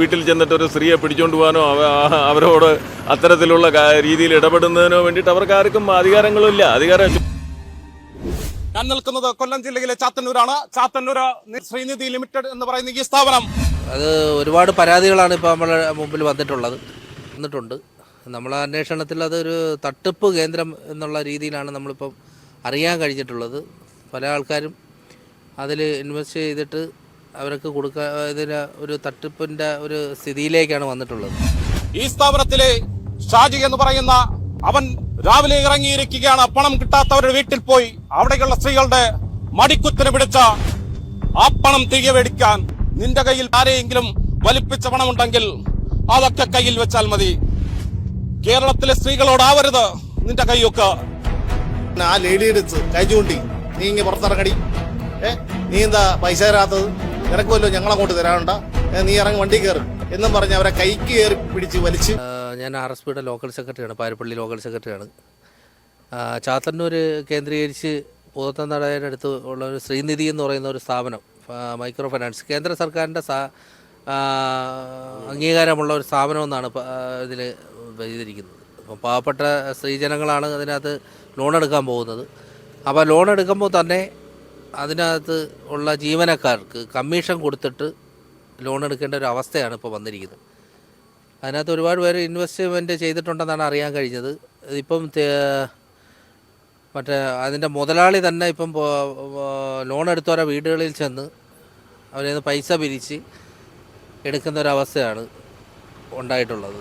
വീട്ടിൽ ചെന്നിട്ട് ഒരു സ്ത്രീയെ പിടിച്ചോണ്ട് പോകാനോ അവരോട് അത്തരത്തിലുള്ള രീതിയിൽ ഇടപെടുന്നതിനോ വേണ്ടിയിട്ട് അവർക്ക് ആർക്കും അധികാരങ്ങളില്ല അധികാരം ഞാൻ നിൽക്കുന്നത് കൊല്ലം ജില്ലയിലെ ചാത്തന്നൂരാണ്. ചാത്തന്നൂർ ശ്രീനിധി ലിമിറ്റഡ് എന്ന് പറയുന്ന ഈ സ്ഥാപനം. അത് ഒരുപാട് പരാതികളാണ് ഇപ്പോൾ നമ്മൾ മുമ്പിൽ വന്നിട്ടുള്ളത്. വന്നിട്ടുണ്ട്. നമ്മളെ അന്വേഷണത്തിൽ അതൊരു തട്ടിപ്പ് കേന്ദ്രം എന്നുള്ള രീതിയിലാണ് നമ്മളിപ്പം അറിയാൻ കഴിഞ്ഞിട്ടുള്ളത്. പല ആൾക്കാരും അതിൽ ഇൻവെസ്റ്റ് ചെയ്തിട്ട് അവർക്ക് കൊടുക്കാതിന് ഒരു തട്ടിപ്പിന്റെ ഒരു സ്ഥിതിയിലേക്കാണ് വന്നിട്ടുള്ളത്. ഈ സ്ഥാപനത്തിലെ ഷാജി എന്ന് പറയുന്ന അവൻ രാവിലെ ഇറങ്ങിയിരിക്കുകയാണ്. പണം കിട്ടാത്തവരുടെ വീട്ടിൽ പോയി അവിടെയുള്ള സ്ത്രീകളുടെ മടിക്കുത്തിന് പിടിച്ച ആ പണം തിരികെ മേടിക്കാൻ നിന്റെ കയ്യിൽ ആരെയെങ്കിലും വലിപ്പിച്ച പണമുണ്ടെങ്കിൽ അതൊക്കെ കയ്യിൽ വെച്ചാൽ മതി. കേരളത്തിലെ സ്ത്രീകളോടാവരുത് നിന്റെ കൈയൊക്കെ ആ ലേഡി എടുത്ത് കൈ ചൂണ്ടി നീ ഇങ്ങനെ പുറത്തിറങ്ങടി. ഏ നീ എന്താ പൈസ തരാത്തത്? നിനക്ക് വല്ലോ ഞങ്ങളങ്ങോട്ട് തരാനുണ്ട. നീ ഇറങ്ങി വണ്ടി കയറും. എന്നും പറഞ്ഞ് അവരെ കൈക്ക് കയറി പിടിച്ച് വലിച്ച്. ഞാൻ ആർ എസ് പിയുടെ ലോക്കൽ സെക്രട്ടറിയാണ് പാരപ്പള്ളി ലോക്കൽ സെക്രട്ടറിയാണ്. ചാത്തന്നൂർ കേന്ദ്രീകരിച്ച് പൂതത്തനടയുടെ അടുത്ത് ഉള്ള ഒരു ശ്രീനിധി എന്ന് പറയുന്ന ഒരു സ്ഥാപനം മൈക്രോ ഫൈനാൻസ് കേന്ദ്ര സർക്കാരിന്റെ അംഗീകാരമുള്ള ഒരു സ്ഥാപനമെന്നാണ് ഇതിൽ ചെയ്തിരിക്കുന്നത് അപ്പം പാവപ്പെട്ട സ്ത്രീജനങ്ങളാണ് അതിനകത്ത് ലോൺ എടുക്കാൻ പോകുന്നത്. അപ്പോൾ ലോൺ എടുക്കുമ്പോൾ തന്നെ അതിനകത്ത് ഉള്ള ജീവനക്കാർക്ക് കമ്മീഷൻ കൊടുത്തിട്ട് ലോൺ എടുക്കേണ്ട ഒരു അവസ്ഥയാണ് ഇപ്പോൾ വന്നിരിക്കുന്നത്. അതിനകത്ത് ഒരുപാട് പേര് ഇൻവെസ്റ്റ്മെന്റ് ചെയ്തിട്ടുണ്ടെന്നാണ് അറിയാൻ കഴിഞ്ഞത്. ഇപ്പം മറ്റേ അതിന്റെ മുതലാളി തന്നെ ഇപ്പം ലോൺ എടുത്തവരെ വീടുകളിൽ ചെന്ന് അവരിൽ നിന്ന് പൈസ പിരിച്ച് എടുക്കുന്ന ഒരവസ്ഥയാണ് ഉണ്ടായിട്ടുള്ളത്.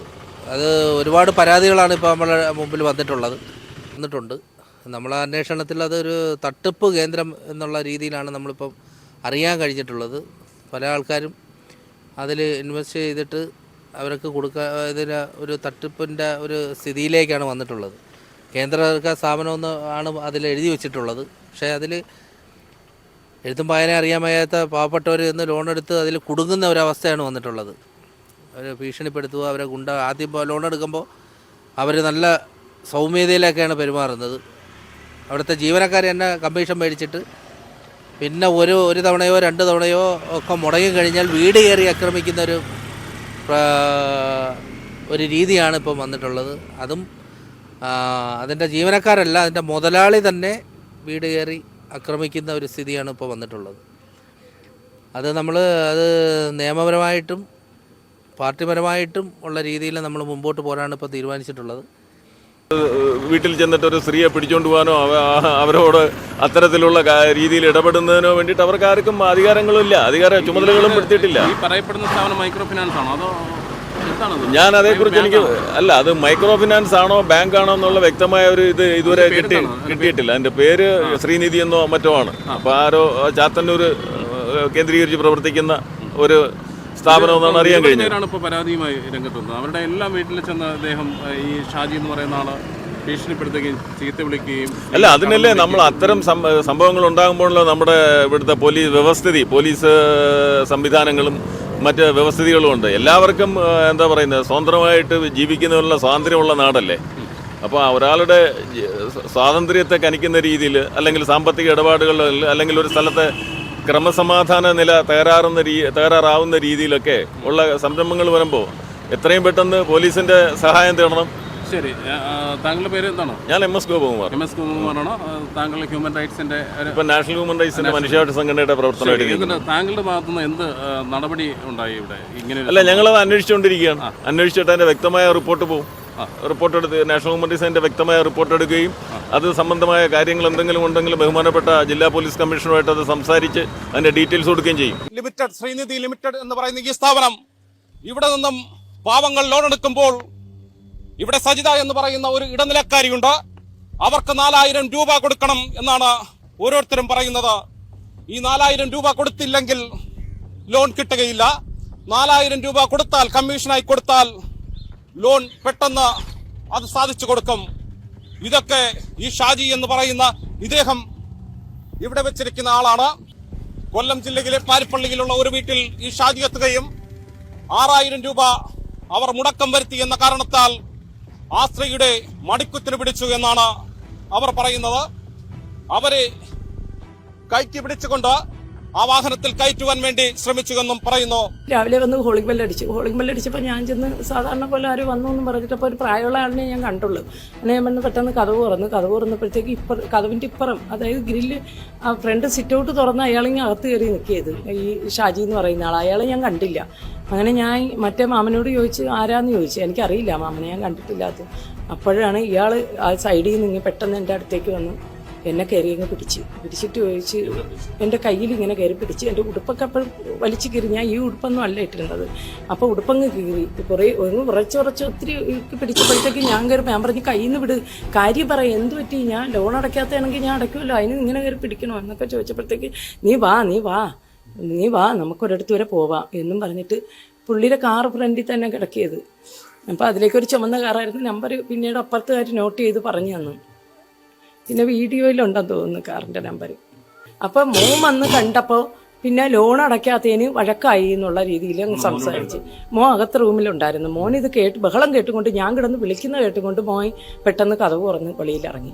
അത് ഒരുപാട് പരാതികളാണ് ഇപ്പോൾ നമ്മളെ മുമ്പിൽ വന്നിട്ടുള്ളത് വന്നിട്ടുണ്ട്. നമ്മളെ അന്വേഷണത്തിൽ അതൊരു തട്ടിപ്പ് കേന്ദ്രം എന്നുള്ള രീതിയിലാണ് നമ്മളിപ്പം അറിയാൻ കഴിഞ്ഞിട്ടുള്ളത്. പല ആൾക്കാരും അതിൽ ഇൻവെസ്റ്റ് ചെയ്തിട്ട് അവർക്ക് കൊടുക്കാൻ ഇതിന് ഒരു തട്ടിപ്പിന്റെ ഒരു സ്ഥിതിയിലേക്കാണ് വന്നിട്ടുള്ളത്. കേന്ദ്ര സർക്കാർ സ്ഥാപനമെന്ന് ആണ് അതിൽ എഴുതി വെച്ചിട്ടുള്ളത്. പക്ഷേ അതിൽ എഴുത്തും വായന അറിയാൻ വയ്യാത്ത പാവപ്പെട്ടവർ നിന്ന് ലോൺ എടുത്ത് അതിൽ കുടുങ്ങുന്ന ഒരവസ്ഥയാണ് വന്നിട്ടുള്ളത്. അവരെ ഭീഷണിപ്പെടുത്തുക അവരെ ഗുണ്ട ആദ്യം ലോൺ എടുക്കുമ്പോൾ അവർ നല്ല സൗമ്യതയിലൊക്കെയാണ് പെരുമാറുന്നത്. അവിടുത്തെ ജീവനക്കാർ തന്നെ കമ്മീഷൻ മേടിച്ചിട്ട് പിന്നെ ഒരു ഒരു തവണയോ രണ്ട് തവണയോ ഒക്കെ മുടങ്ങി കഴിഞ്ഞാൽ വീട് കയറി ആക്രമിക്കുന്ന ഒരു രീതിയാണ് ഇപ്പം വന്നിട്ടുള്ളത്. അതും അതിന്റെ ജീവനക്കാരല്ല അതിന്റെ മുതലാളി തന്നെ വീട് കയറി ആക്രമിക്കുന്ന ഒരു സ്ഥിതിയാണ് ഇപ്പോൾ വന്നിട്ടുള്ളത്. അത് നമ്മൾ അത് നിയമപരമായിട്ടും പാർട്ടിപരമായിട്ടും ഉള്ള രീതിയിൽ നമ്മൾ മുമ്പോട്ട് പോരാണ് ഇപ്പോൾ തീരുമാനിച്ചിട്ടുള്ളത്. വീട്ടിൽ ചെന്നിട്ട് ഒരു സ്ത്രീയെ പിടിച്ചോണ്ട് പോകാനോ അവരോട് അത്തരത്തിലുള്ള രീതിയിൽ ഇടപെടുന്നതിനോ വേണ്ടിയിട്ട് അവർക്ക് ആർക്കും അധികാരങ്ങളില്ല. അധികാര ചുമതലകളും പെടുത്തിയിട്ടില്ല ഈ പറയപ്പെടുന്ന സ്ഥാപനം മൈക്രോ ഫിനാൻസ് ആണോ? അതോ ഞാൻ അതേക്കുറിച്ച് എനിക്ക് അല്ല അത് മൈക്രോ ഫിനാൻസ് ആണോ ബാങ്ക് ആണോ എന്നുള്ള വ്യക്തമായ ഒരു ഇത് ഇതുവരെ കിട്ടി കിട്ടിയിട്ടില്ല. അതിന്റെ പേര് ശ്രീനിധി എന്നോ മറ്റോ ആണ്. അപ്പൊ ആരോ ചാത്തന്നൂർ കേന്ദ്രീകരിച്ച് പ്രവർത്തിക്കുന്ന ഒരു സ്ഥാപനം അറിയാൻ കഴിഞ്ഞത്. ഇപ്പോൾ പരാതിയുമായി രംഗത്തുന്നത് അവരുടെ എല്ലാം വീട്ടിൽ ചെന്ന് അദ്ദേഹം ഈ ഷാജി എന്ന് പറയുന്ന ആൾ ഭീഷണിപ്പെടുത്തുകയും ചീത്ത വിളിക്കുകയും അല്ല അതിനല്ലേ നമ്മൾ അത്തരം സംഭവങ്ങൾ ഉണ്ടാകുമ്പോഴല്ലോ നമ്മുടെ ഇവിടുത്തെ പോലീസ് വ്യവസ്ഥിതി പോലീസ് സംവിധാനങ്ങളും മറ്റ് വ്യവസ്ഥിതികളും ഉണ്ട്. എല്ലാവർക്കും എന്താ പറയുന്നത് സ്വതന്ത്രമായിട്ട് ജീവിക്കുന്നതിനുള്ള സ്വാതന്ത്ര്യമുള്ള നാടല്ലേ? അപ്പോൾ ഒരാളുടെ സ്വാതന്ത്ര്യത്തെ കനിക്കുന്ന രീതിയിൽ അല്ലെങ്കിൽ സാമ്പത്തിക ഇടപാടുകളിൽ അല്ലെങ്കിൽ ഒരു സ്ഥലത്തെ ക്രമസമാധാന നില തകരാറുന്ന രീ തകരാറാവുന്ന രീതിയിലൊക്കെ ഉള്ള സംരംഭങ്ങൾ വരുമ്പോൾ എത്രയും പെട്ടെന്ന് പോലീസിന്റെ സഹായം തേടണം. ശരി. താങ്കളുടെ പേര് എന്താണോ? ഞാൻ M S Gopakumar. M S ഗോപകുമാറാണോ. താങ്കൾ ഹ്യൂമൻ റൈറ്റ്സിന്റെ ഇപ്പൊ നാഷണൽ ഹ്യൂമൻ റൈറ്റ്സിന്റെ മനുഷ്യാവകാശ സംഘടനയുടെ പ്രവർത്തനമായിട്ട് താങ്കളുടെ ഭാഗത്തുനിന്ന് എന്ത് നടപടി ഉണ്ടായി ഇവിടെ? ഇങ്ങനെ അല്ല ഞങ്ങളത് അന്വേഷിച്ചുകൊണ്ടിരിക്കുകയാണ്. അന്വേഷിച്ചിട്ട് അതിന്റെ വ്യക്തമായ റിപ്പോർട്ട് പോകും. റിപ്പോർട്ട് എടുത്ത് നാഷണൽ ഹ്യൂമൻ അതിന്റെ വ്യക്തമായ റിപ്പോർട്ട് എടുക്കുകയും അത് സംബന്ധമായ കാര്യങ്ങൾ എന്തെങ്കിലും ഉണ്ടെങ്കിൽ ബഹുമാനപ്പെട്ട ജില്ലാ പോലീസ് കമ്മീഷണറുമായിട്ട് അത് സംസാരിച്ച് അതിന്റെ ഡീറ്റെയിൽസ് കൊടുക്കുകയും ചെയ്യും. ലിമിറ്റഡ് ശ്രീനിധി ലിമിറ്റഡ് എന്ന് പറയുന്ന ഈ സ്ഥാപനം ഇവിടെ നിന്നും പാവങ്ങൾ ലോൺ എടുക്കുമ്പോൾ ഇവിടെ സജിത എന്ന് പറയുന്ന ഒരു ഇടനിലക്കാരിയുണ്ട്. അവർക്ക് നാലായിരം രൂപ കൊടുക്കണം എന്നാണ് ഓരോരുത്തരും പറയുന്നത്. ഈ നാലായിരം രൂപ കൊടുത്തില്ലെങ്കിൽ ലോൺ കിട്ടുകയില്ല. നാലായിരം രൂപ കൊടുത്താൽ കമ്മീഷനായി കൊടുത്താൽ ലോൺ പെട്ടെന്ന് അത് സാധിച്ചു കൊടുക്കും. ഇതൊക്കെ ഈ ഷാജി എന്ന് പറയുന്ന ഇദ്ദേഹം ഇവിടെ വെച്ചിരിക്കുന്ന ആളാണ്. കൊല്ലം ജില്ലയിലെ പാരിപ്പള്ളിയിലുള്ള ഒരു വീട്ടിൽ ഈ ഷാജി എത്തുകയും ആറായിരം രൂപ അവർ മുടക്കം വരുത്തി എന്ന കാരണത്താൽ ആ സ്ത്രീയുടെ മടിക്കുത്തിന് പിടിച്ചു എന്നാണ് അവർ പറയുന്നത്. അവരെ കൈക്ക് പിടിച്ചുകൊണ്ട് ആ വാഹനത്തിൽ കയറ്റുവാൻ വേണ്ടി ശ്രമിച്ചുവെന്നും പറയുന്നു. രാവിലെ വന്ന് ഹോളിംഗ് ബെല്ല് അടിച്ചു ഹോളിംഗ് ബെല്ല് അടിച്ചപ്പോൾ ഞാൻ ചെന്ന് സാധാരണ പോലെ ആര് വന്നു എന്ന് പറഞ്ഞിട്ട് അപ്പോൾ ഒരു പ്രായമുള്ള ആളിനെ ഞാൻ കണ്ടുള്ളൂ. അങ്ങനെ ഞാൻ വന്ന് പെട്ടെന്ന് കഥവ് തുറന്നു കഥവ് തുറന്നപ്പോഴത്തേക്ക് ഇപ്പുറം കഥവിന്റെ ഇപ്പുറം അതായത് ഗ്രില്ല് ആ ഫ്രണ്ട് സിറ്റ് ഔട്ട് തുറന്ന് അയാളിങ്ങനെ അകത്ത് കയറി നിൽക്കിയത്. ഈ ഷാജി എന്ന് പറയുന്ന ആൾ അയാളെ ഞാൻ കണ്ടില്ല. അങ്ങനെ ഞാൻ മറ്റേ മാമനോട് ചോദിച്ച് ആരാന്ന് ചോദിച്ചു? എനിക്കറിയില്ല. മാമനെ ഞാൻ കണ്ടിട്ടില്ലാത്ത. അപ്പോഴാണ് ഇയാൾ ആ സൈഡിൽ നിന്ന് പെട്ടെന്ന് എന്റെ അടുത്തേക്ക് വന്ന് എന്നെ കയറി അങ്ങ് പിടിച്ച്. പിടിച്ചിട്ട് ചോദിച്ച് എന്റെ കയ്യിൽ ഇങ്ങനെ കയറി പിടിച്ച് എന്റെ ഉടുപ്പൊക്കെ അപ്പോൾ വലിച്ചു കീറി. ഞാൻ ഈ ഉടുപ്പൊന്നും അല്ല ഇട്ടിരുന്നത് അപ്പോൾ ഉടുപ്പങ്ങ് കീറി. കുറേ ഒന്ന് ഉറച്ച് ഉറച്ച് ഒത്തിരി പിടിച്ചപ്പോഴത്തേക്ക് ഞാൻ കയറി ഞാൻ പറഞ്ഞ് കയ്യിൽ നിന്ന് വിട്. കാര്യം പറയും. എന്ത് പറ്റി? ഞാൻ ലോൺ അടയ്ക്കാത്തതാണെങ്കിൽ ഞാൻ അടയ്ക്കുമല്ലോ. അതിന് ഇങ്ങനെ കയറി പിടിക്കണോ? എന്നൊക്കെ ചോദിച്ചപ്പോഴത്തേക്ക് നീ വാ നീ വാ. നീ വാ. നമുക്കൊരിടത്ത് വരെ പോവാം. എന്നും പറഞ്ഞിട്ട് പുള്ളിയുടെ കാർ ഫ്രണ്ടിൽ തന്നെ കിടക്കിയത്. അപ്പോൾ അതിലേക്കൊരു ചുമന്ന കാറായിരുന്നു. നമ്പർ പിന്നീട് അപ്പുറത്തുകാർ നോട്ട് ചെയ്ത് പറഞ്ഞു തന്നു. പിന്നെ വീഡിയോയിലുണ്ടെന്ന് തോന്നുന്നു കാറിന്റെ നമ്പർ അപ്പോൾ മോൻ വന്ന് കണ്ടപ്പോൾ പിന്നെ ലോൺ അടയ്ക്കാത്തതിന് വഴക്കായി എന്നുള്ള രീതിയിൽ അങ്ങ് സംസാരിച്ച്. മോൻ അകത്ത് റൂമിലുണ്ടായിരുന്നു. മോൻ ഇത് കേട്ട് ബഹളം കേട്ടുകൊണ്ട് ഞാൻ കിടന്ന് വിളിക്കുന്ന കേട്ടുകൊണ്ട് മോൻ പെട്ടെന്ന് കഥ തുറന്ന് വെളിയിൽ ഇറങ്ങി.